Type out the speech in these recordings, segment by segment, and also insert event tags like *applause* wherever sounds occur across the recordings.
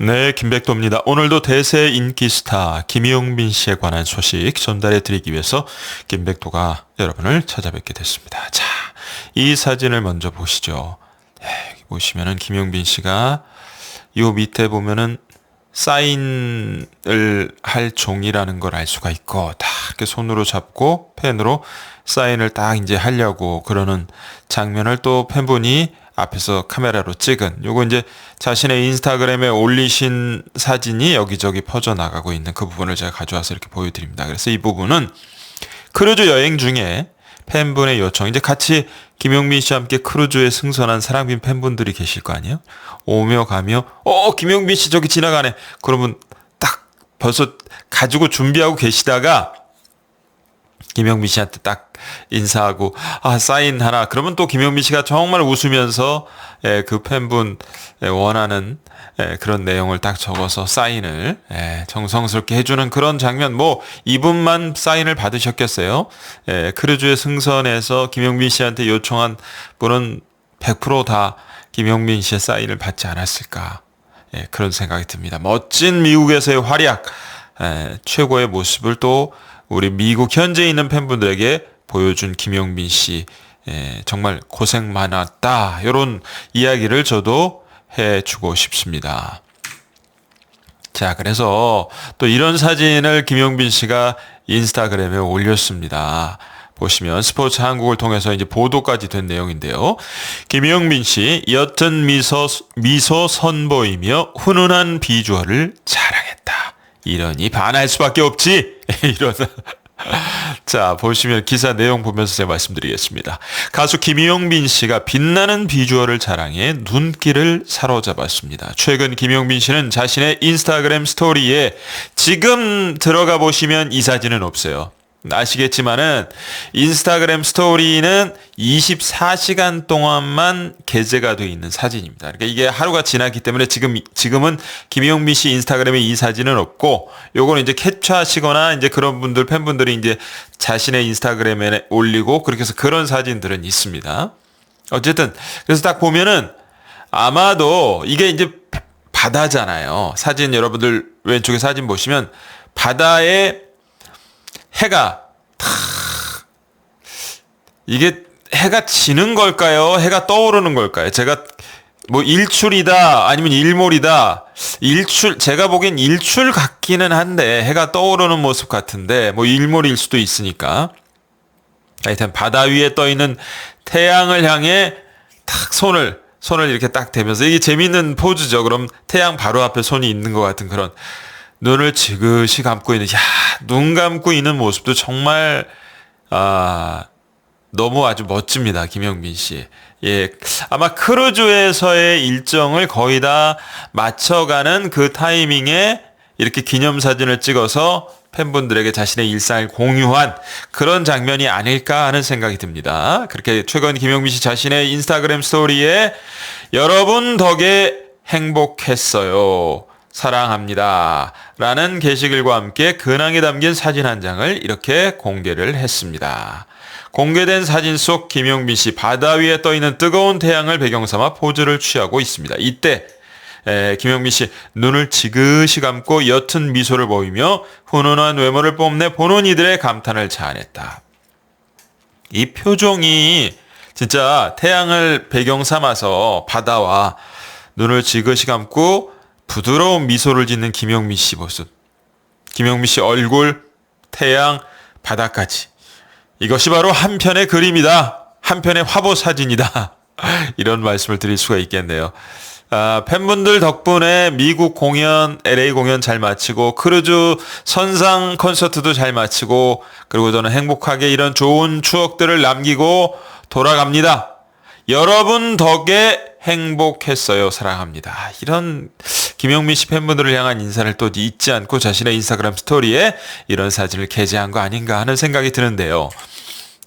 네, 김백도입니다. 오늘도 대세 인기 스타 김용빈 씨에 관한 소식 전달해 드리기 위해서 김백도가 여러분을 찾아뵙게 됐습니다. 자, 이 사진을 먼저 보시죠. 네, 보시면은 김용빈 씨가 요 밑에 보면은 사인을 할 종이라는 걸 알 수가 있고 딱 이렇게 손으로 잡고 펜으로 사인을 딱 이제 하려고 그러는 장면을 또 팬분이 앞에서 카메라로 찍은 요거 이제 자신의 인스타그램에 올리신 사진이 여기저기 퍼져 나가고 있는 그 부분을 제가 가져와서 이렇게 보여드립니다. 그래서 이 부분은 크루즈 여행 중에 팬분의 요청 이제 같이 김용민 씨와 함께 크루즈에 승선한 사랑빈 팬분들이 계실 거 아니에요? 오며 가며 어 김용민 씨 저기 지나가네. 그러면 딱 벌써 가지고 준비하고 계시다가 김영민 씨한테 딱 인사하고 아 사인 하나 그러면 또 김영민 씨가 정말 웃으면서 예, 그 팬분 예, 원하는 예, 그런 내용을 딱 적어서 사인을 예, 정성스럽게 해주는 그런 장면. 뭐 이분만 사인을 받으셨겠어요? 예, 크루즈의 승선에서 김영민 씨한테 요청한 분은 100%다 김영민 씨의 사인을 받지 않았을까. 예, 그런 생각이 듭니다. 멋진 미국에서의 활약 예, 최고의 모습을 또 우리 미국 현재 있는 팬분들에게 보여준 김용빈 씨 예, 정말 고생 많았다 이런 이야기를 저도 해주고 싶습니다. 자 그래서 또 이런 사진을 김용빈 씨가 인스타그램에 올렸습니다. 보시면 스포츠 한국을 통해서 이제 보도까지 된 내용인데요. 김용빈 씨 옅은 미소 미소 선보이며 훈훈한 비주얼을 자랑했다. 이러니 반할 수밖에 없지. *laughs* 이런. 자, 보시면 기사 내용 보면서 제가 말씀드리겠습니다. 가수 김용빈 씨가 빛나는 비주얼을 자랑해 눈길을 사로잡았습니다. 최근 김용빈 씨는 자신의 인스타그램 스토리에 지금 들어가 보시면 이 사진은 없어요. 아시겠지만은 인스타그램 스토리는 24시간 동안만 게재가 되어 있는 사진입니다. 그러니까 이게 하루가 지났기 때문에 지금 지금은 김용민 씨 인스타그램에 이 사진은 없고 요거는 이제 캡처하시거나 이제 그런 분들 팬분들이 이제 자신의 인스타그램에 올리고 그렇게 해서 그런 사진들은 있습니다. 어쨌든 그래서 딱 보면은 아마도 이게 이제 바다잖아요. 사진 여러분들 왼쪽에 사진 보시면 바다에 해가 탁 이게 해가 지는 걸까요? 해가 떠오르는 걸까요? 제가 뭐 일출이다 아니면 일몰이다 일출 제가 보기엔 일출 같기는 한데 해가 떠오르는 모습 같은데 뭐 일몰일 수도 있으니까 하여튼 바다 위에 떠 있는 태양을 향해 탁 손을 손을 이렇게 딱 대면서 이게 재밌는 포즈죠. 그럼 태양 바로 앞에 손이 있는 것 같은 그런 눈을 지그시 감고 있는, 야, 눈 감고 있는 모습도 정말, 아, 너무 아주 멋집니다. 김영빈 씨. 예. 아마 크루즈에서의 일정을 거의 다 맞춰가는 그 타이밍에 이렇게 기념사진을 찍어서 팬분들에게 자신의 일상을 공유한 그런 장면이 아닐까 하는 생각이 듭니다. 그렇게 최근 김영민 씨 자신의 인스타그램 스토리에 여러분 덕에 행복했어요. 사랑합니다. 라는 게시글과 함께 근황에 담긴 사진 한 장을 이렇게 공개를 했습니다. 공개된 사진 속 김용빈 씨 바다 위에 떠 있는 뜨거운 태양을 배경 삼아 포즈를 취하고 있습니다. 이때 에, 김용빈 씨 눈을 지그시 감고 옅은 미소를 보이며 훈훈한 외모를 뽐내 보는 이들의 감탄을 자아냈다. 이 표정이 진짜 태양을 배경 삼아서 바다와 눈을 지그시 감고 부드러운 미소를 짓는 김영미 씨 모습. 김영미 씨 얼굴, 태양, 바다까지. 이것이 바로 한 편의 그림이다. 한 편의 화보 사진이다. *laughs* 이런 말씀을 드릴 수가 있겠네요. 아, 팬분들 덕분에 미국 공연, LA 공연 잘 마치고, 크루즈 선상 콘서트도 잘 마치고, 그리고 저는 행복하게 이런 좋은 추억들을 남기고 돌아갑니다. 여러분 덕에 행복했어요. 사랑합니다. 이런 김영민 씨 팬분들을 향한 인사를 또 잊지 않고 자신의 인스타그램 스토리에 이런 사진을 게재한 거 아닌가 하는 생각이 드는데요.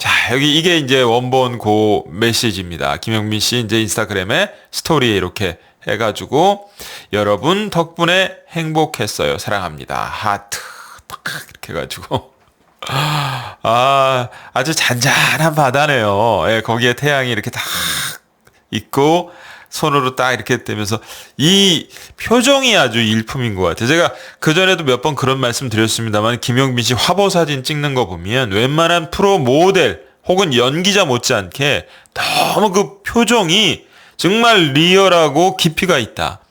자, 여기 이게 이제 원본 고 메시지입니다. 김영민 씨 이제 인스타그램에 스토리에 이렇게 해가지고 여러분 덕분에 행복했어요. 사랑합니다. 하트 딱 이렇게 해가지고 *laughs* 아 아주 잔잔한 바다네요. 예, 거기에 태양이 이렇게 딱 있고 손으로 딱 이렇게 되면서 이 표정이 아주 일품인 것 같아요. 제가 그전에도 몇 번 그런 말씀 드렸습니다만 김용빈 씨 화보 사진 찍는 거 보면 웬만한 프로 모델 혹은 연기자 못지않게 너무 그 표정이 정말 리얼하고 깊이가 있다.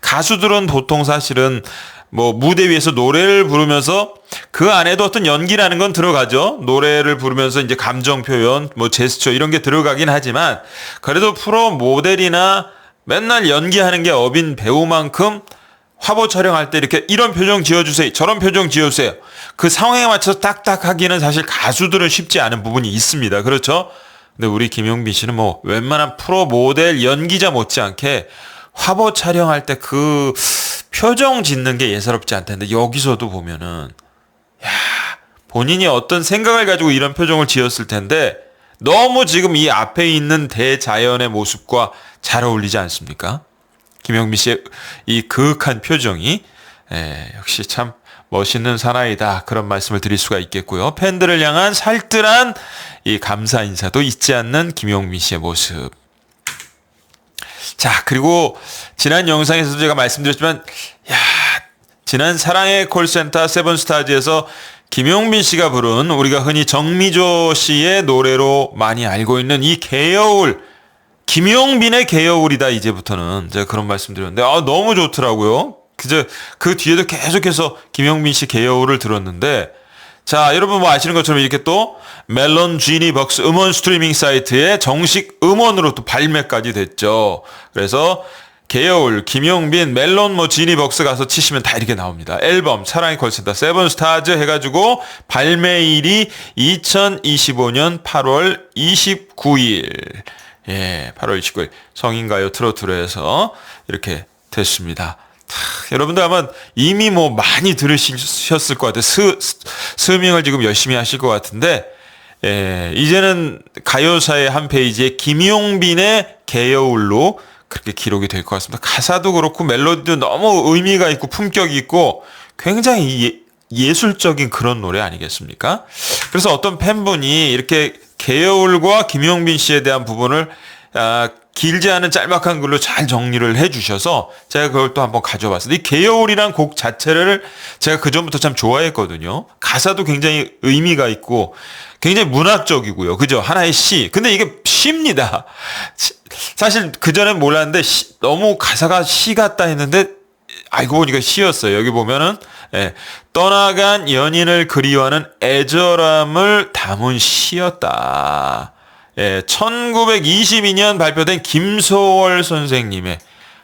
가수들은 보통 사실은 뭐 무대 위에서 노래를 부르면서 그 안에도 어떤 연기라는 건 들어가죠. 노래를 부르면서 이제 감정 표현, 뭐 제스처 이런 게 들어가긴 하지만 그래도 프로 모델이나 맨날 연기하는 게 업인 배우만큼 화보 촬영할 때 이렇게 이런 표정 지어주세요. 저런 표정 지어주세요. 그 상황에 맞춰서 딱딱 하기는 사실 가수들은 쉽지 않은 부분이 있습니다. 그렇죠? 근데 우리 김용빈 씨는 뭐 웬만한 프로 모델 연기자 못지않게 화보 촬영할 때그 표정 짓는 게 예사롭지 않다는데 여기서도 보면은 야 본인이 어떤 생각을 가지고 이런 표정을 지었을 텐데 너무 지금 이 앞에 있는 대자연의 모습과 잘 어울리지 않습니까? 김영민 씨의 이 그윽한 표정이 에, 역시 참 멋있는 사나이다 그런 말씀을 드릴 수가 있겠고요. 팬들을 향한 살뜰한 이 감사 인사도 잊지 않는 김용민 씨의 모습. 자, 그리고 지난 영상에서도 제가 말씀드렸지만, 야, 지난 사랑의 콜센터 세븐스타즈에서 김용민 씨가 부른 우리가 흔히 정미조 씨의 노래로 많이 알고 있는 이 개여울, 김용빈의 개여울이다, 이제부터는. 제가 그런 말씀 드렸는데, 아, 너무 좋더라고요. 그저 그 뒤에도 계속해서 김용민 씨 개여울을 들었는데, 자, 여러분 뭐 아시는 것처럼 이렇게 또 멜론 지니 벅스 음원 스트리밍 사이트에 정식 음원으로 또 발매까지 됐죠. 그래서 개여울, 김용빈, 멜론 뭐 지니 벅스 가서 치시면 다 이렇게 나옵니다. 앨범 사랑의 콜센터 세븐 스타즈 해가지고 발매일이 2025년 8월 29일. 예, 8월 29일 성인가요 트로트로 해서 이렇게 됐습니다. 여러분들 아마 이미 뭐 많이 들으셨을 것 같아요. 스, 스밍을 지금 열심히 하실 것 같은데, 예, 이제는 가요사의 한 페이지에 김용빈의 개여울로 그렇게 기록이 될 것 같습니다. 가사도 그렇고 멜로디도 너무 의미가 있고 품격이 있고 굉장히 예, 술적인 그런 노래 아니겠습니까? 그래서 어떤 팬분이 이렇게 개여울과 김용빈 씨에 대한 부분을 아, 길지 않은 짤막한 글로 잘 정리를 해 주셔서 제가 그걸 또 한번 가져왔어요. 이 개여울이란 곡 자체를 제가 그 전부터 참 좋아했거든요. 가사도 굉장히 의미가 있고 굉장히 문학적이고요. 그죠? 하나의 시. 근데 이게 시입니다. 사실 그 전엔 몰랐는데 시, 너무 가사가 시 같다 했는데 알고 보니까 시였어요. 여기 보면은 예, 떠나간 연인을 그리워하는 애절함을 담은 시였다. 예, 1922년 발표된 김소월 선생님의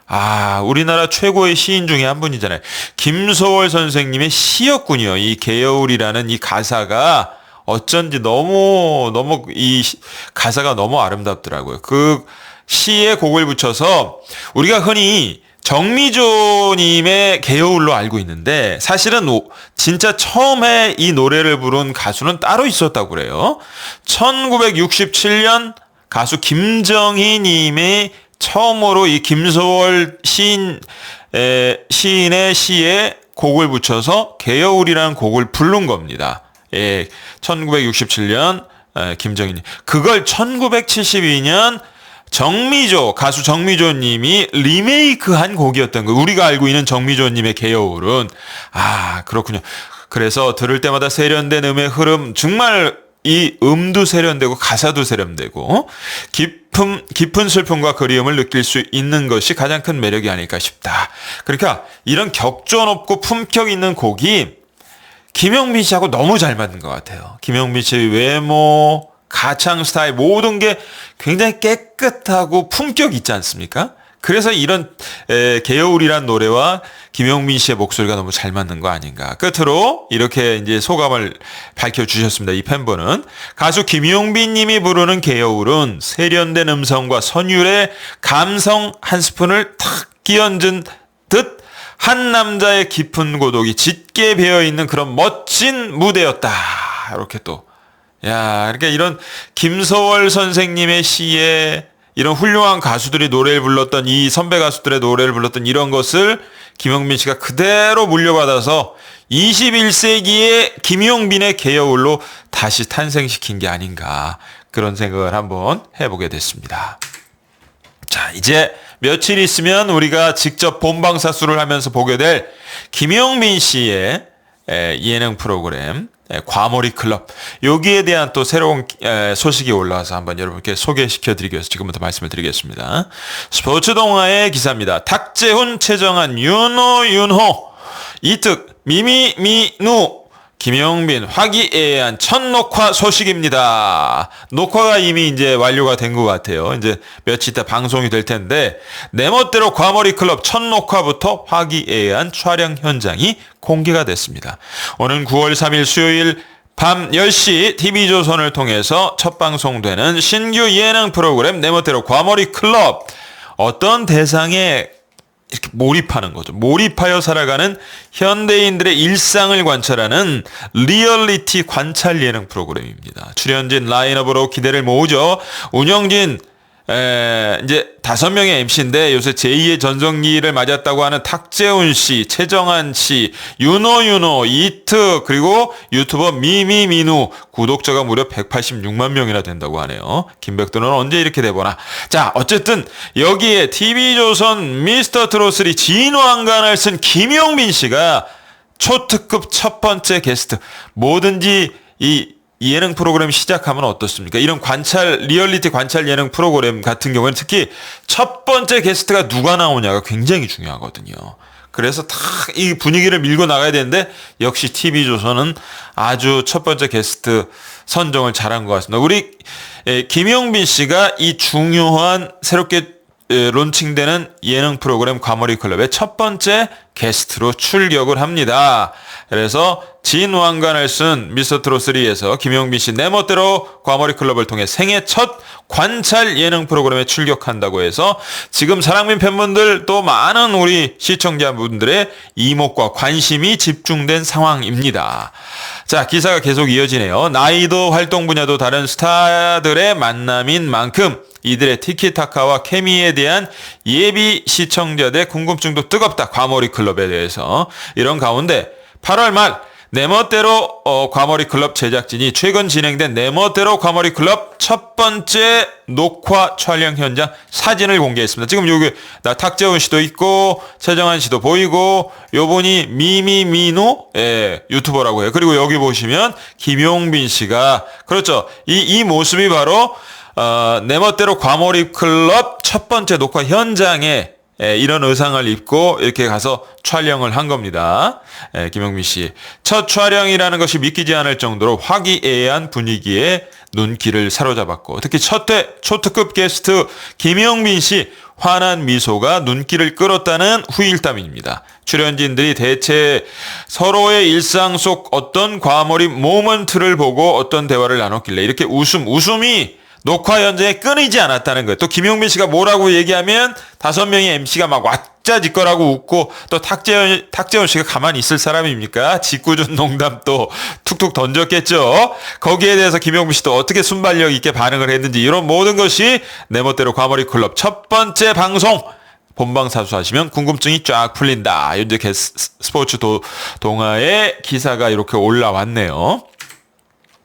아, 우리나라 최고의 시인 중에 한 분이잖아요. 김소월 선생님의 시였군요. 이 개여울이라는 이 가사가 어쩐지 너무, 너무, 이 가사가 너무 아름답더라고요. 그 시에 곡을 붙여서 우리가 흔히 정미조님의 개요울로 알고 있는데 사실은 진짜 처음에 이 노래를 부른 가수는 따로 있었다고 그래요. 1967년 가수 김정희님이 처음으로 이 김소월 시인 에, 시인의 시에 곡을 붙여서 개여울이라는 곡을 부른 겁니다. 예, 1967년 에, 김정희님 그걸 1972년 정미조 가수 정미조님이 리메이크한 곡이었던 거. 우리가 알고 있는 정미조님의 개여울은 아 그렇군요. 그래서 들을 때마다 세련된 음의 흐름 정말 이 음도 세련되고 가사도 세련되고 깊은 깊은 슬픔과 그리움을 느낄 수 있는 것이 가장 큰 매력이 아닐까 싶다. 그러니까 이런 격전 없고 품격 있는 곡이 김영민 씨하고 너무 잘 맞는 것 같아요. 김영민 씨의 외모, 가창 스타일 모든 게 굉장히 깨끗하고 품격 있지 않습니까? 그래서 이런 에, 개여울이란 노래와 김영민 씨의 목소리가 너무 잘 맞는 거 아닌가. 끝으로 이렇게 이제 소감을 밝혀 주셨습니다. 이 팬분은 가수 김용빈 님이 부르는 개여울은 세련된 음성과 선율의 감성 한 스푼을 탁 끼얹은 듯 한 남자의 깊은 고독이 짙게 배어 있는 그런 멋진 무대였다. 이렇게 또 야, 그러니까 이런 김서월 선생님의 시에 이런 훌륭한 가수들이 노래를 불렀던 이 선배 가수들의 노래를 불렀던 이런 것을 김영민 씨가 그대로 물려받아서 21세기의 김용빈의 개여울로 다시 탄생시킨 게 아닌가 그런 생각을 한번 해보게 됐습니다. 자, 이제 며칠 있으면 우리가 직접 본방사수를 하면서 보게 될 김용민 씨의 에, 예능 프로그램 에, 과몰이 클럽 여기에 대한 또 새로운 에, 소식이 올라와서 한번 여러분께 소개시켜 드리기 위해서 지금부터 말씀을 드리겠습니다. 스포츠 동화의 기사입니다. 탁재훈, 최정한, 윤호, 윤호, 이특, 미미, 미누 김용빈 화기애애한 첫 녹화 소식입니다. 녹화가 이미 이제 완료가 된 것 같아요. 이제 며칠 있다 방송이 될 텐데 내 멋대로 과몰이 클럽 첫 녹화부터 화기애애한 촬영 현장이 공개가 됐습니다. 오는 9월 3일 수요일 밤 10시 TV조선을 통해서 첫 방송되는 신규 예능 프로그램 내 멋대로 과몰이 클럽 어떤 대상에 이렇게 몰입하는 거죠. 몰입하여 살아가는 현대인들의 일상을 관찰하는 리얼리티 관찰 예능 프로그램입니다. 출연진 라인업으로 기대를 모으죠. 운영진 에, 이제 다섯 명의 MC인데 요새 제2의 전성기를 맞았다고 하는 탁재훈 씨, 최정한 씨, 윤호, 이트 그리고 유튜버 미미민우 구독자가 무려 186만 명이나 된다고 하네요. 김백도는 언제 이렇게 돼보나. 자, 어쨌든 여기에 TV조선 미스터 트롯3 진왕관을 쓴 김용민 씨가 초특급 첫 번째 게스트 뭐든지 이 예능 프로그램 시작하면 어떻습니까? 이런 관찰 리얼리티 관찰 예능 프로그램 같은 경우에는 특히 첫 번째 게스트가 누가 나오냐가 굉장히 중요하거든요. 그래서 다이 분위기를 밀고 나가야 되는데 역시 TV조선은 아주 첫 번째 게스트 선정을 잘한 것 같습니다. 우리 김용빈 씨가 이 중요한 새롭게 론칭되는 예능 프로그램 과몰이 클럽의 첫 번째 게스트로 출격을 합니다. 그래서 진왕관을 쓴 미스터 트롯3에서 김용빈 씨 내 멋대로 과몰이 클럽을 통해 생애 첫 관찰 예능 프로그램에 출격한다고 해서 지금 사랑민 팬분들 또 많은 우리 시청자분들의 이목과 관심이 집중된 상황입니다. 자, 기사가 계속 이어지네요. 나이도 활동 분야도 다른 스타들의 만남인 만큼 이들의 티키타카와 케미에 대한 예비 시청자들의 궁금증도 뜨겁다. 과몰이 클럽에 대해서. 이런 가운데 8월 말 내 멋대로 어, 과몰이 클럽 제작진이 최근 진행된 내 멋대로 과몰이 클럽 첫 번째 녹화 촬영 현장 사진을 공개했습니다. 지금 여기 나 탁재훈 씨도 있고 최정한 씨도 보이고 요분이 미미미노 예, 유튜버라고 해요. 그리고 여기 보시면 김용빈 씨가 그렇죠. 이 이 모습이 바로 어, 내 멋대로 과몰입 클럽 첫 번째 녹화 현장에 예, 이런 의상을 입고 이렇게 가서 촬영을 한 겁니다. 예, 김영민 씨. 첫 촬영이라는 것이 믿기지 않을 정도로 화기애애한 분위기에 눈길을 사로잡았고, 특히 첫회 초특급 게스트 김영민 씨 환한 미소가 눈길을 끌었다는 후일담입니다. 출연진들이 대체 서로의 일상 속 어떤 과몰입 모먼트를 보고 어떤 대화를 나눴길래 이렇게 웃음, 웃음이 녹화 현장에 끊이지 않았다는 거예요. 또 김용민 씨가 뭐라고 얘기하면 다섯 명의 MC가 막 왁자지껄하고 웃고 또 탁재현 탁재훈 씨가 가만히 있을 사람입니까? 짓궂은 농담 또 툭툭 던졌겠죠. 거기에 대해서 김용민 씨도 어떻게 순발력 있게 반응을 했는지 이런 모든 것이 내 멋대로 과몰입 클럽 첫 번째 방송 본방 사수하시면 궁금증이 쫙 풀린다. 현재 스포츠 도, 동아의 기사가 이렇게 올라왔네요.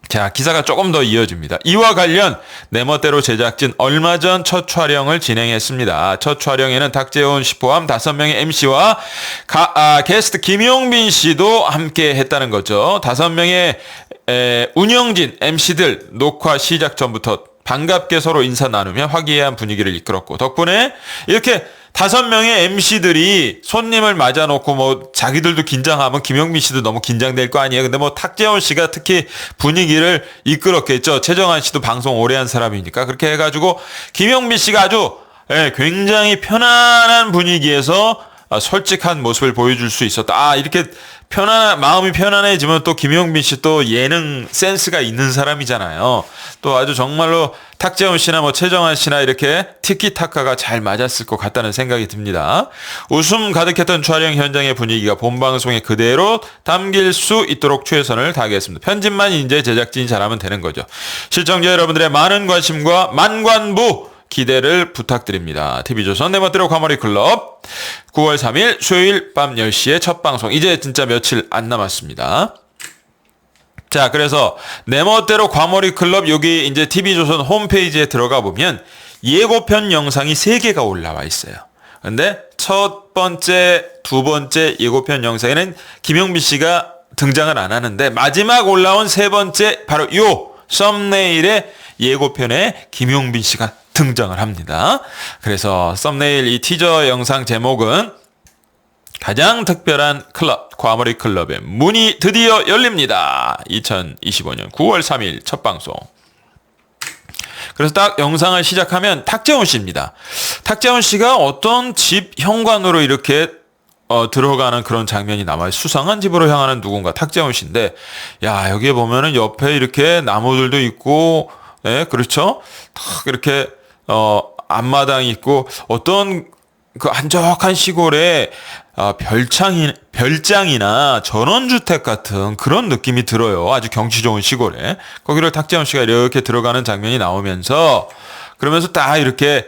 자, 기사가 조금 더 이어집니다. 이와 관련 내 멋대로 제작진 얼마 전 첫 촬영을 진행했습니다. 첫 촬영에는 탁재훈 씨 포함 다섯 명의 MC와 가, 아, 게스트 김용빈 씨도 함께 했다는 거죠. 다섯 명의 에, 운영진 MC들 녹화 시작 전부터 반갑게 서로 인사 나누며 화기애애한 분위기를 이끌었고 덕분에 이렇게 다섯 명의 MC들이 손님을 맞아놓고 뭐 자기들도 긴장하면 김영민 씨도 너무 긴장될 거 아니에요. 근데 뭐 탁재훈 씨가 특히 분위기를 이끌었겠죠. 최정한 씨도 방송 오래 한 사람이니까 그렇게 해가지고 김영민 씨가 아주 예, 굉장히 편안한 분위기에서 솔직한 모습을 보여줄 수 있었다. 아 이렇게 편안 마음이 편안해지면 또 김용빈 씨 또 예능 센스가 있는 사람이잖아요. 또 아주 정말로 탁재훈 씨나 뭐 최정한 씨나 이렇게 티키타카가 잘 맞았을 것 같다는 생각이 듭니다. 웃음 가득했던 촬영 현장의 분위기가 본방송에 그대로 담길 수 있도록 최선을 다하겠습니다. 편집만 이제 제작진이 잘하면 되는 거죠. 시청자 여러분들의 많은 관심과 만관부 기대를 부탁드립니다. TV조선 내 멋대로 과몰이 클럽 9월 3일 수요일 밤 10시에 첫 방송 이제 진짜 며칠 안 남았습니다. 자, 그래서 내 멋대로 과몰이 클럽 여기 이제 TV조선 홈페이지에 들어가 보면 예고편 영상이 3개가 올라와 있어요. 근데 첫 번째, 두 번째 예고편 영상에는 김용빈 씨가 등장을 안 하는데 마지막 올라온 세 번째 바로 요 썸네일의 예고편에 김용빈 씨가 등장을 합니다. 그래서 썸네일 이 티저 영상 제목은 가장 특별한 클럽, 과머리 클럽의 문이 드디어 열립니다. 2025년 9월 3일 첫 방송. 그래서 딱 영상을 시작하면 탁재훈 씨입니다. 탁재훈 씨가 어떤 집 현관으로 이렇게 어, 들어가는 그런 장면이 남아요. 수상한 집으로 향하는 누군가 탁재훈 씨인데, 야 여기에 보면은 옆에 이렇게 나무들도 있고, 예, 그렇죠? 탁 이렇게 어 앞마당이 있고 어떤 그 한적한 시골에 아, 별창이, 별장이나 전원주택 같은 그런 느낌이 들어요. 아주 경치 좋은 시골에. 거기를 탁재훈 씨가 이렇게 들어가는 장면이 나오면서 그러면서 딱 이렇게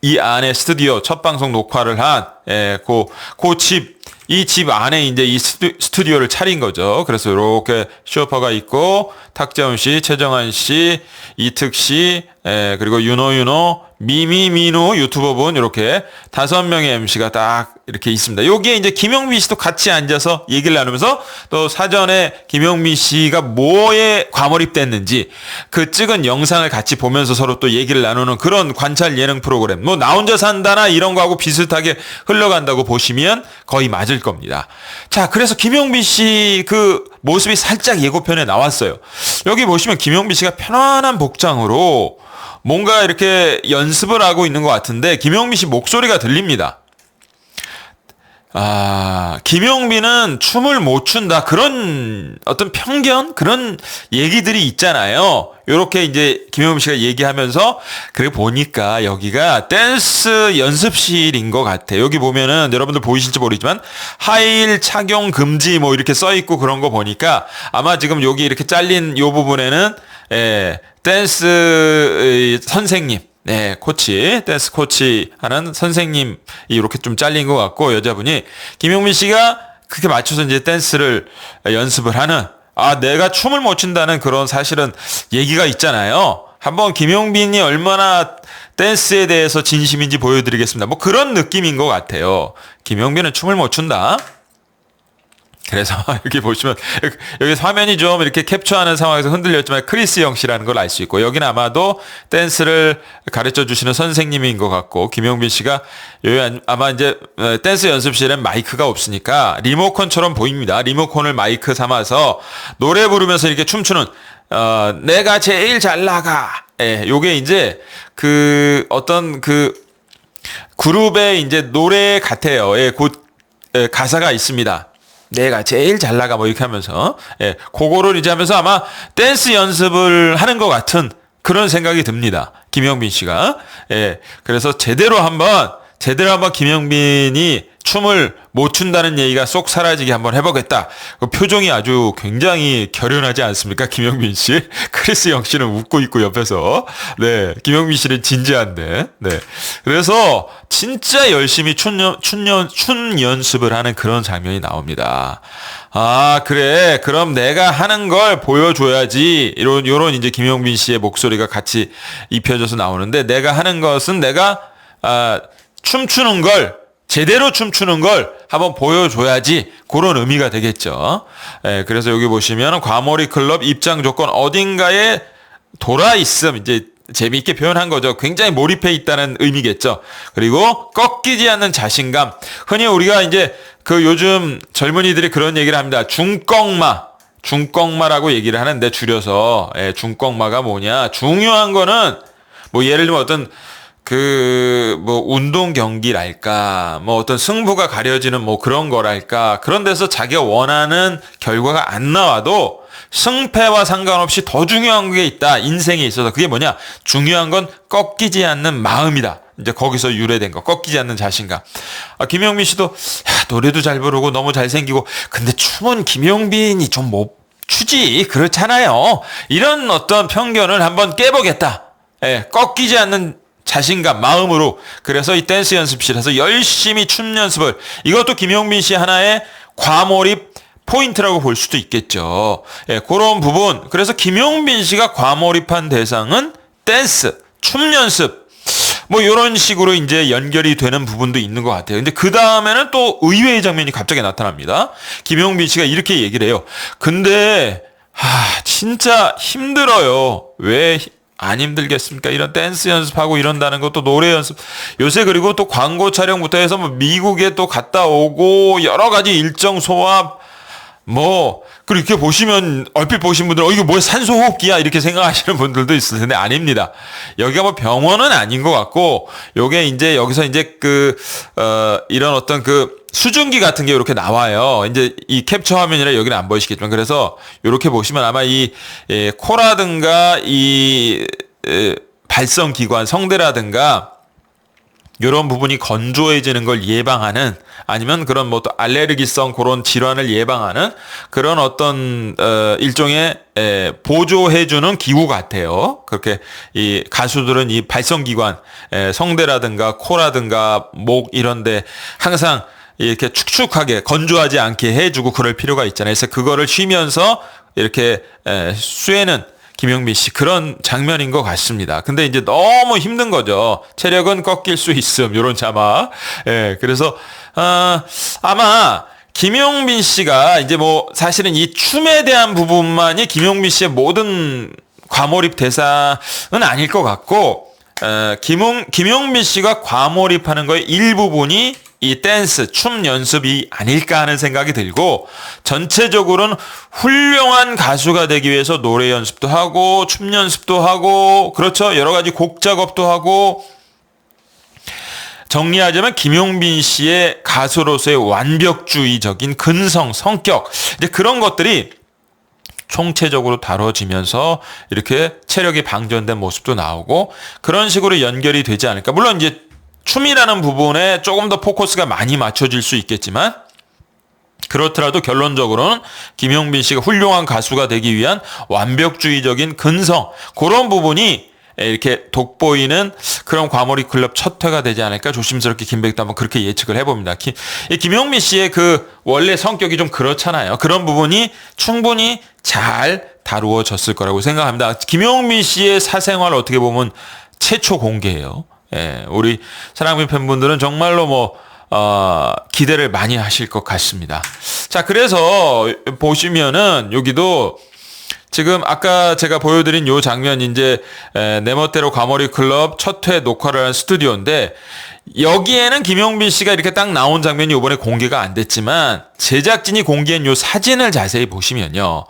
이 안에 스튜디오 첫 방송 녹화를 한, 예, 그, 그 집, 이 집 안에 이제 이 스튜, 디오 를 차린 거죠. 그래서 이렇게 쇼퍼가 있고, 탁재훈 씨, 최정한 씨, 이특 씨, 예, 그리고 윤호 윤호, 미미민우 유튜버분 이렇게 다섯 명의 MC가 딱 이렇게 있습니다. 여기에 이제 김영민 씨도 같이 앉아서 얘기를 나누면서 또 사전에 김영민 씨가 뭐에 과몰입됐는지 그 찍은 영상을 같이 보면서 서로 또 얘기를 나누는 그런 관찰 예능 프로그램. 뭐 나 혼자 산다나 이런 거하고 비슷하게 흘러간다고 보시면 거의 맞을 겁니다. 자, 그래서 김영민 씨 그 모습이 살짝 예고편에 나왔어요. 여기 보시면 김영민 씨가 편안한 복장으로 뭔가 이렇게 연습을 하고 있는 것 같은데 김영민 씨 목소리가 들립니다. 아, 김용민은 춤을 못 춘다. 그런 어떤 편견? 그런 얘기들이 있잖아요. 요렇게 이제 김용민 씨가 얘기하면서, 그래 보니까 여기가 댄스 연습실인 것 같아. 여기 보면은 여러분들 보이실지 모르지만, 하일 착용 금지 뭐 이렇게 써 있고 그런 거 보니까 아마 지금 여기 이렇게 잘린 요 부분에는, 예, 댄스 선생님, 네, 코치, 댄스 코치 하는 선생님이 이렇게 좀 잘린 것 같고, 여자분이, 김용민 씨가 그렇게 맞춰서 이제 댄스를 연습을 하는, 아, 내가 춤을 못 춘다는 그런 사실은 얘기가 있잖아요. 한번 김용빈이 얼마나 댄스에 대해서 진심인지 보여드리겠습니다. 뭐 그런 느낌인 것 같아요. 김용빈은 춤을 못 춘다. 그래서 *laughs* 여기 보시면 여기 화면이 좀 이렇게 캡처하는 상황에서 흔들렸지만 크리스 영 씨라는 걸 알 수 있고 여기는 아마도 댄스를 가르쳐 주시는 선생님인 것 같고 김용빈 씨가 아마 이제 어, 댄스 연습실엔 마이크가 없으니까 리모컨처럼 보입니다. 리모컨을 마이크 삼아서 노래 부르면서 이렇게 춤추는 어 내가 제일 잘 나가. 예, 요게 이제 그 어떤 그 그룹의 이제 노래 같아요. 예, 곧 예, 가사가 있습니다. 내가 제일 잘 나가 뭐 이렇게 하면서 예, 그거를 이제 하면서 아마 댄스 연습을 하는 것 같은 그런 생각이 듭니다. 김영빈 씨가 예, 그래서 제대로 한번 제대로 한번 김영빈이 춤을 못 춘다는 얘기가 쏙 사라지게 한번 해보겠다. 그 표정이 아주 굉장히 결연하지 않습니까? 김영민 씨. *laughs* 크리스 영 씨는 웃고 있고 옆에서. 네. 김영민 씨는 진지한데. 네. 그래서 진짜 열심히 춘, 연, 춘, 연, 춘 연습을 하는 그런 장면이 나옵니다. 아, 그래. 그럼 내가 하는 걸 보여줘야지. 이런, 요런 이제 김영민 씨의 목소리가 같이 입혀져서 나오는데 내가 하는 것은 내가, 아, 춤추는 걸 제대로 춤추는 걸 한번 보여줘야지 그런 의미가 되겠죠. 예, 그래서 여기 보시면 과몰이 클럽 입장 조건 어딘가에 돌아 있음 이제 재미있게 표현한 거죠. 굉장히 몰입해 있다는 의미겠죠. 그리고 꺾이지 않는 자신감. 흔히 우리가 이제 그 요즘 젊은이들이 그런 얘기를 합니다. 중꺾마. 중꺾마라고 얘기를 하는데 줄여서 예, 중꺾마가 뭐냐? 중요한 거는 뭐 예를 들면 어떤 그, 뭐, 운동 경기랄까, 뭐 어떤 승부가 가려지는 뭐 그런 거랄까, 그런 데서 자기가 원하는 결과가 안 나와도 승패와 상관없이 더 중요한 게 있다. 인생에 있어서. 그게 뭐냐? 중요한 건 꺾이지 않는 마음이다. 이제 거기서 유래된 거. 꺾이지 않는 자신감. 아, 김영민 씨도, 야, 노래도 잘 부르고 너무 잘생기고, 근데 춤은 김영빈이 좀못 추지. 그렇잖아요. 이런 어떤 편견을 한번 깨보겠다. 예, 꺾이지 않는 자신감, 마음으로 그래서 이 댄스 연습실에서 열심히 춤 연습을 이것도 김용민 씨 하나의 과몰입 포인트라고 볼 수도 있겠죠. 예, 그런 부분. 그래서 김용빈 씨가 과몰입한 대상은 댄스, 춤 연습. 뭐 이런 식으로 이제 연결이 되는 부분도 있는 것 같아요. 근데 그 다음에는 또 의외의 장면이 갑자기 나타납니다. 김용빈 씨가 이렇게 얘기를 해요. 근데 하, 진짜 힘들어요. 왜 안 힘들겠습니까? 이런 댄스 연습하고 이런다는 것도 노래 연습. 요새 그리고 또 광고 촬영부터 해서 뭐 미국에 또 갔다 오고 여러 가지 일정 소화 뭐 그렇게 보시면 얼핏 보신 분들은 어 이거 뭐야 산소호흡기야 이렇게 생각하시는 분들도 있을 텐데 아닙니다. 여기가 뭐 병원은 아닌 것 같고 요게 이제 여기서 이제 그 어 이런 어떤 그 수증기 같은 게 이렇게 나와요. 이제 이 캡처 화면이라 여기는 안 보이시겠지만 그래서 이렇게 보시면 아마 이 예, 코라든가 이 에, 발성 기관 성대라든가 이런 부분이 건조해지는 걸 예방하는 아니면 그런 뭐 또 알레르기성 그런 질환을 예방하는 그런 어떤 어 일종의 에, 보조해주는 기구 같아요. 그렇게 이 가수들은 이 발성기관 에, 성대라든가 코라든가 목 이런데 항상 이렇게 축축하게 건조하지 않게 해주고 그럴 필요가 있잖아요. 그래서 그거를 쉬면서 이렇게 에, 쇠는 김영민 씨 그런 장면인 것 같습니다. 근데 이제 너무 힘든 거죠. 체력은 꺾일 수 있음 이런 자막. 예, 그래서 아 아마 김용민 씨가 이제 뭐 사실은 이 춤에 대한 부분만이 김용민 씨의 모든 과몰입 대사는 아닐 것 같고 어, 김용 김용민 씨가 과몰입하는 거의 일부분이 이 댄스, 춤 연습이 아닐까 하는 생각이 들고 전체적으로는 훌륭한 가수가 되기 위해서 노래 연습도 하고 춤 연습도 하고 그렇죠. 여러 가지 곡 작업도 하고 정리하자면 김용빈 씨의 가수로서의 완벽주의적인 근성, 성격 이제 그런 것들이 총체적으로 다뤄지면서 이렇게 체력이 방전된 모습도 나오고 그런 식으로 연결이 되지 않을까. 물론 이제 춤이라는 부분에 조금 더 포커스가 많이 맞춰질 수 있겠지만 그렇더라도 결론적으로는 김용빈 씨가 훌륭한 가수가 되기 위한 완벽주의적인 근성 그런 부분이 이렇게 돋보이는 그런 과몰입 클럽 첫 회가 되지 않을까 조심스럽게 김백도 한번 그렇게 예측을 해봅니다. 김, 김용민 씨의 그 원래 성격이 좀 그렇잖아요. 그런 부분이 충분히 잘 다루어졌을 거라고 생각합니다. 김용민 씨의 사생활 어떻게 보면 최초 공개예요. 예, 우리 사랑민 팬분들은 정말로 뭐, 어, 기대를 많이 하실 것 같습니다. 자, 그래서 보시면은 여기도 지금 아까 제가 보여드린 요 장면 이제 내 멋대로 과몰이 클럽 첫 회 녹화를 한 스튜디오인데 여기에는 김용빈 씨가 이렇게 딱 나온 장면이 이번에 공개가 안 됐지만 제작진이 공개한 요 사진을 자세히 보시면요.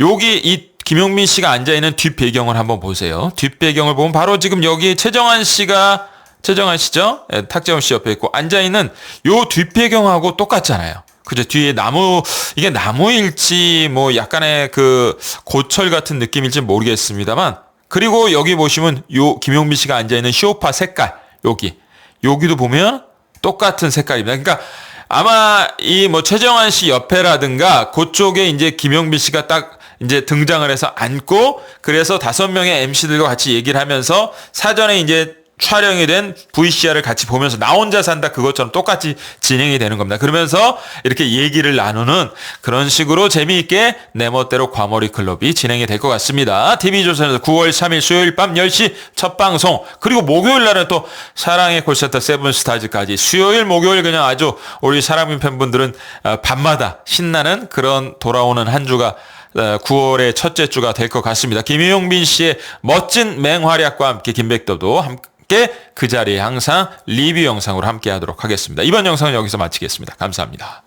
여기 이 김용민 씨가 앉아 있는 뒷 배경을 한번 보세요. 뒷 배경을 보면 바로 지금 여기 최정환 씨가 최정환 씨죠? 예, 탁재훈 씨 옆에 있고 앉아 있는 요뒷 배경하고 똑같잖아요. 그죠? 뒤에 나무 이게 나무일지 뭐 약간의 그 고철 같은 느낌일지 모르겠습니다만 그리고 여기 보시면 요 김용민 씨가 앉아 있는 쇼파 색깔 여기 여기도 보면 똑같은 색깔입니다. 그러니까 아마 이 뭐 최정환 씨 옆에라든가 그쪽에 이제 김용빈 씨가 딱 이제 등장을 해서 앉고 그래서 다섯 명의 MC들과 같이 얘기를 하면서 사전에 이제 촬영이 된 VCR을 같이 보면서 나 혼자 산다 그것처럼 똑같이 진행이 되는 겁니다. 그러면서 이렇게 얘기를 나누는 그런 식으로 재미있게 내 멋대로 과몰이 클럽이 진행이 될 것 같습니다. TV조선에서 9월 3일 수요일 밤 10시 첫 방송 그리고 목요일 날은 또 사랑의 콜센터 세븐스타즈까지 수요일 목요일 그냥 아주 우리 사랑민 팬분들은 어, 밤마다 신나는 그런 돌아오는 한 주가 9월의 어, 첫째 주가 될 것 같습니다. 김용빈 씨의 멋진 맹활약과 함께 김백도도 함께 그 자리에 항상 리뷰 영상으로 함께 하도록 하겠습니다. 이번 영상은 여기서 마치겠습니다. 감사합니다.